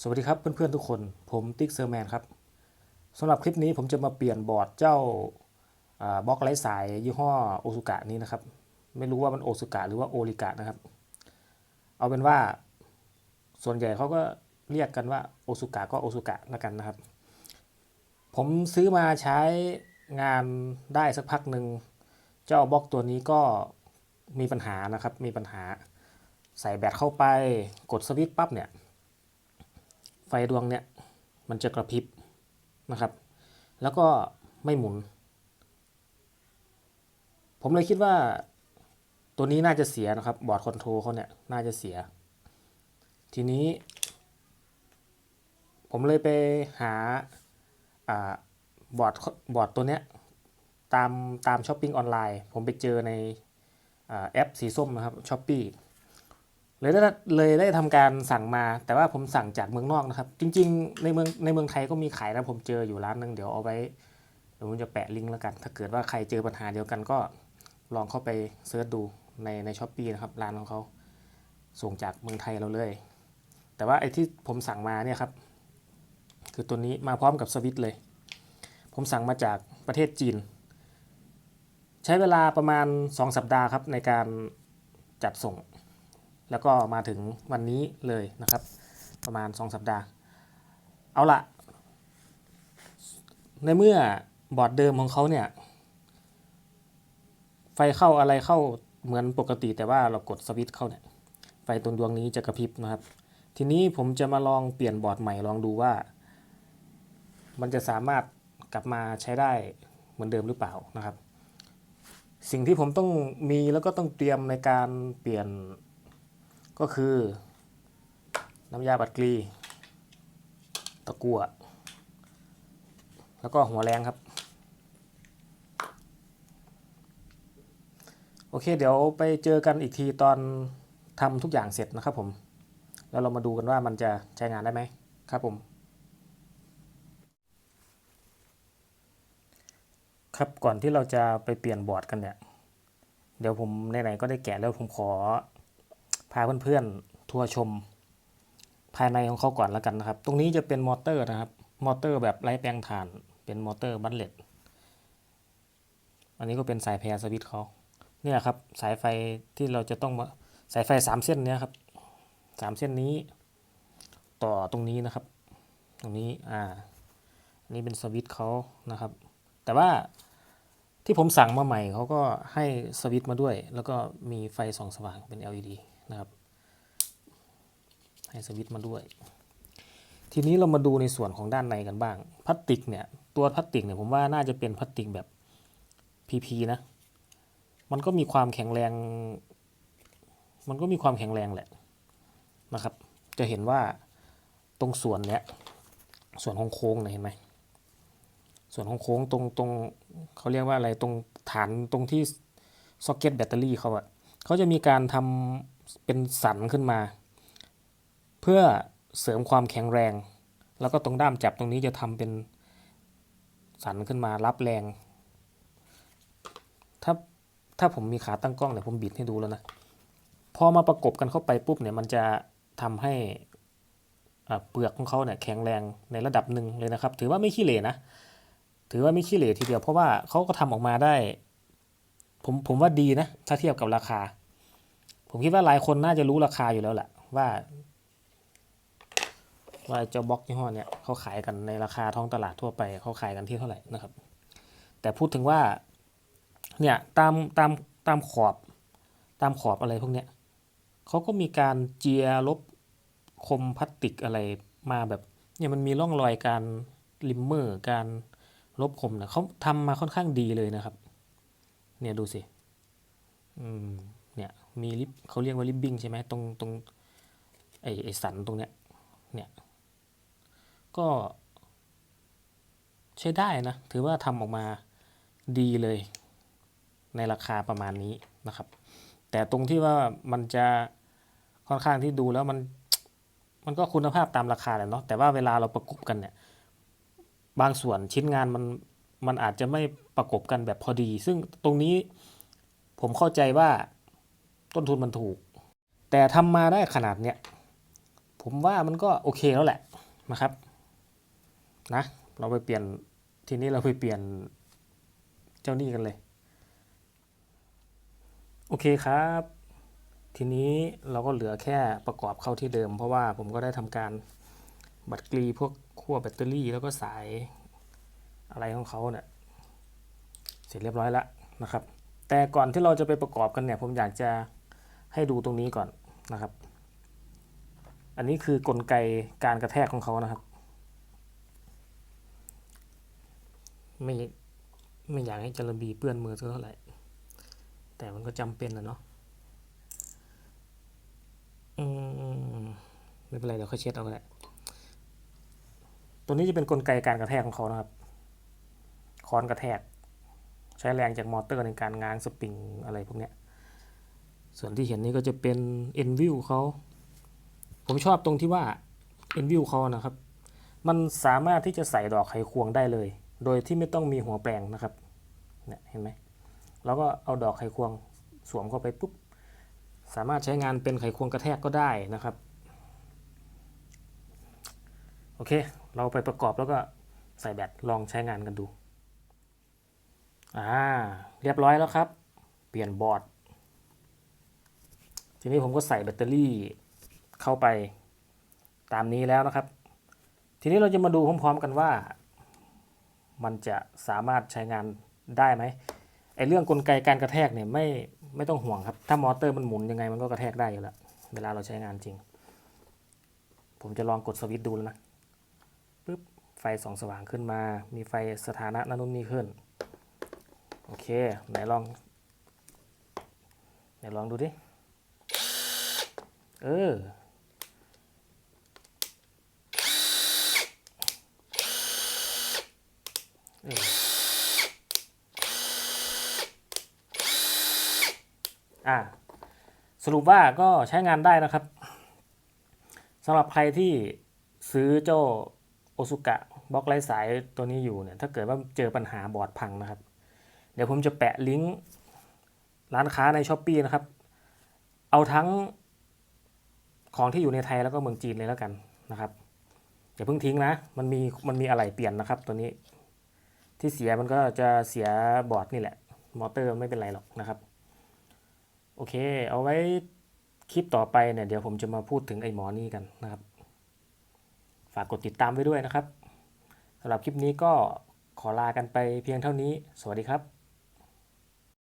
สวัสดีครับเพื่อนๆทุกคน ผมติ๊กเซอร์แมนครับสำหรับคลิปนี้ผมจะมาเปลี่ยนบอร์ดเจ้าบล็อกไร้สายยี่ห้อโอซุกะนี้นะครับ ไม่รู้ว่ามันโอซุกะหรือว่าโอริกะนะครับ เอาเป็นว่าส่วนใหญ่เขาก็เรียกกันว่าโอซุกะก็โอซุกะแล้วกันนะครับ ผมซื้อมาใช้งานได้สักพักหนึ่งเจ้าบล็อกตัวนี้ก็มีปัญหานะครับ มีปัญหาใส่แบตเข้าไปกดสวิตช์ปั๊บเนี่ย ไฟดวงเนี่ยมันจะกระพริบนะครับ แล้วก็ไม่หมุน ผมเลยคิดว่าตัวนี้น่าจะเสียนะครับ บอร์ดคอนโทรลเขาเนี่ยน่าจะเสีย ทีนี้ ผมเลยไปหาอบอร์ดบอร์ดตัวเนี้ยตามตามช้อปปิ้งออนไลน์ ผมไปเจอในอแอปสีส้มนะครับช้อปปี้ เลยได้เลยได้ทำการสั่งมา แต่ว่าผมสั่งจากเมืองนอกนะครับ จริง ๆ ในเมืองในเมืองไทยก็มีขายนะผมเจออยู่ร้านหนึงเดี๋ยวเอาไว้เดี๋ยวผมจะแปะลิงก์แล้วกัน ถ้าเกิดว่าใครเจอปัญหาเดียวกันก็ลองเข้าไปเซิร์ชดูในในช้อปปีนะครับร้านของเขาส่งจากเมืองไทยเราเลย แต่ว่าไอ้ที่ผมสั่งมาเนี่ยครับ คือตัวนี้มาพร้อมกับสวิตช์เลย ผมสั่งมาจากประเทศจีน ใช้เวลาประมาณ 2 สัปดาห์ครับในการจัดส่ง แล้วก็มาถึงวันนี้เลยนะครับ ประมาณ 2 สัปดาห์ เอาละในเมื่อบอร์ดเดิมของเขาเนี่ย ไฟเข้าอะไรเข้าเหมือนปกติแต่ว่าเรากดสวิตช์เข้าเนี่ย ไฟตัวดวงนี้จะกระพริบนะครับ ทีนี้ผมจะมาลองเปลี่ยนบอร์ดใหม่ลองดูว่า มันจะสามารถกลับมาใช้ได้เหมือนเดิมหรือเปล่านะครับ สิ่งที่ผมต้องมีแล้วก็ต้องเตรียมในการเปลี่ยน ก็คือน้ำยาบัดกรี ตะกั่วแล้วก็หัวแรงครับ โอเค เดี๋ยวไปเจอกันอีกทีตอนทำทุกอย่างเสร็จนะครับผม แล้วเรามาดูกันว่ามันจะใช้งานได้ไหมครับผม ครับก่อนที่เราจะไปเปลี่ยนบอร์ดกันเนี่ย เดี๋ยวผมไหนๆก็ได้แกะแล้วผมขอ พาเพื่อนๆทัวร์ชมภายในของเขาก่อนแล้วกันนะครับ ตรงนี้จะเป็นมอเตอร์นะครับ มอเตอร์แบบไร้แปลงถ่าน เป็นมอเตอร์บัตเลตอันนี้ก็เป็นสายแพรสวิตเขาเนี่ยครับ สายไฟที่เราจะต้องมาสายไฟสามเส้นเนี้ยครับสามเส้นนี้ ต่อตรงนี้นะครับ ตรงนี้ อ่า อันนี้เป็นสวิตเขานะครับ แต่ว่าที่ผมสั่งมาใหม่เขาก็ให้สวิตมาด้วย แล้วก็มีไฟส่องสว่างเป็น LED นะครับ ให้สวิตช์มาด้วย ทีนี้เรามาดูในส่วนของด้านในกันบ้าง พลาสติกเนี่ย ตัวพลาสติกเนี่ยผมว่าน่าจะเป็นพลาสติกแบบ PP นะ มันก็มีความแข็งแรง มันก็มีความแข็งแรงแหละนะครับ จะเห็นว่าตรงส่วนเนี้ย ส่วนของโค้งเนี่ยเห็นไหมส่วนของโค้งตรงตรงเขาเรียกว่าอะไรตรงฐานตรงที่ซ็อกเก็ตแบตเตอรี่เขาอะเขาจะมีการทำ เป็นสันขึ้นมา เพื่อเสริมความแข็งแรง แล้วก็ตรงด้ามจับตรงนี้จะทำเป็นสันขึ้นมารับแรง ถ้าถ้าผมมีขาตั้งกล้องเนี่ยผมบิดให้ดูแล้วนะ พอมาประกบกันเข้าไปปุ๊บเนี่ยมันจะทำให้เปลือกของเขาเนี่ยแข็งแรงในระดับหนึ่งเลยนะครับ ถือว่าไม่ขี้เหร่นะ ถือว่าไม่ขี้เหร่ทีเดียวเพราะว่าเขาก็ทำออกมาได้ ผมผมว่าดีนะ ถ้าเทียบกับราคา ผมคิดว่าหลายคนน่าจะรู้ราคาอยู่แล้วแหละว่า ว่าเจ้าบล็อกยี่ห้อเนี่ยเขาขายกันในราคาท้องตลาดทั่วไปเขาขายกันที่เท่าไหร่นะครับ แต่พูดถึงว่าเนี่ยตามตามตามขอบตามขอบอะไรพวกเนี้ยเขาก็มีการเจียลบคมพลาสติกอะไรมาแบบเนี่ยมันมีร่องรอยการลิมเมอร์การลบคมเนี่ยเขาทำมาค่อนข้างดีเลยนะครับ เนี่ยดูสิ อืม มีลิปเขาเรียกว่าลิปบิ้งใช่ไหมตรงตรงไอไอสันตรงเนี้ยเนี่ยก็ใช้ได้นะ ถือว่าทำออกมาดีเลย ในราคาประมาณนี้นะครับ แต่ตรงที่ว่ามันจะค่อนข้างที่ดูแล้วมันมันก็คุณภาพตามราคาแหละเนาะแต่ว่าเวลาเราประกบกันเนี่ย บางส่วนชิ้นงานมันมันอาจจะไม่ประกบกันแบบพอดี ซึ่งตรงนี้ผมเข้าใจว่า ต้นทุนมันถูก แต่ทำมาได้ขนาดเนี้ยผผมว่ามันก็โอเคแล้วแหละนะครับนะเราไปเปลี่ยนทีนี้เราไปเปลี่ยนเจ้าหนี้กันเลย โอเคครับ ทีนี้เราก็เหลือแค่ประกอบเข้าที่เดิม เพราะว่าผมก็ได้ทำการบัดกรีพวกขั้วแบตเตอรี่แล้วก็สายอะไรของเขาเนี่ยเสร็จเรียบร้อยแล้วนะครับ แต่ก่อนที่เราจะไปประกอบกันเนี่ย ผมอยากจะ ให้ดูตรงนี้ก่อนนะครับ อันนี้คือกลไกการกระแทกของเขานะครับ ไม่ไม่อยากให้จระบีเปื้อนมือสักเท่าไหร่ แต่มันก็จำเป็นนะเนาะอืมไม่เป็นไรเดี๋ยวค่อยเช็ดเอาก็ได้ตัวนี้จะเป็นกลไกการกระแทกของเขานะครับคอนกระแทก ใช้แรงจากมอเตอร์ในการง้างสปริงอะไรพวกเนี้ย ส่วนที่เห็นนี่ก็จะเป็นเอ็นวิวเขา ผมชอบตรงที่ว่าเอ็นวิวเขานะครับ มันสามารถที่จะใส่ดอกไขควงได้เลย โดยที่ไม่ต้องมีหัวแปลงนะครับเนี่ยเห็นไหมแล้วก็เอาดอกไขควงสวมเข้าไปปุ๊บ สามารถใช้งานเป็นไขควงกระแทกก็ได้นะครับ โอเค เราไปประกอบแล้วก็ใส่แบตลองใช้งานกันดู อ่า เรียบร้อยแล้วครับ เปลี่ยนบอร์ด ทีนี้ผมก็ใส่แบตเตอรี่เข้าไปตามนี้แล้วนะครับ ทีนี้เราจะมาดูพร้อมๆกันว่า มันจะสามารถใช้งานได้ไหมไอเรื่องกลไกการกระแทกเนี่ยไม่ไม่ต้องห่วงครับ ถ้ามอเตอร์มันหมุนยังไงมันก็กระแทกได้อยู่แล้วเวลาเราใช้งานจริง ผมจะลองกดสวิตช์ดูแล้วนะปึ๊บไฟสองสว่างขึ้นมา มีไฟสถานะนั่นนู่นนี่ขึ้น โอเค ไหนลอง ไหนลองดูดิ เออเอออ่าสรุปว่าก็ใช้งานได้นะครับสำหรับใครที่ซื้อเจ้าโอซุกะบล็อกไร้สายตัวนี้อยู่เนี่ยถ้าเกิดว่าเจอปัญหาบอร์ดพังนะครับ เดี๋ยวผมจะแปะลิงก์ร้านค้าในช้อปปีนะครับ เอาทั้ง ของที่อยู่ในไทยแล้วก็เมืองจีนเลยแล้วกันนะครับอย่าเพิ่งทิ้งนะ มันมีมันมีอะไรเปลี่ยนนะครับ ตัวนี้ ที่เสียมันก็จะเสียบอร์ดนี่แหละ มอเตอร์ไม่เป็นไรหรอกนะครับ โอเค เอาไว้คลิปต่อไปเนี่ยเดี๋ยวผมจะมาพูดถึงไอ้หมอนี่กันนะครับ ฝากกดติดตามไว้ด้วยนะครับสำหรับคลิปนี้ก็ขอลากันไปเพียงเท่านี้ สวัสดีครับ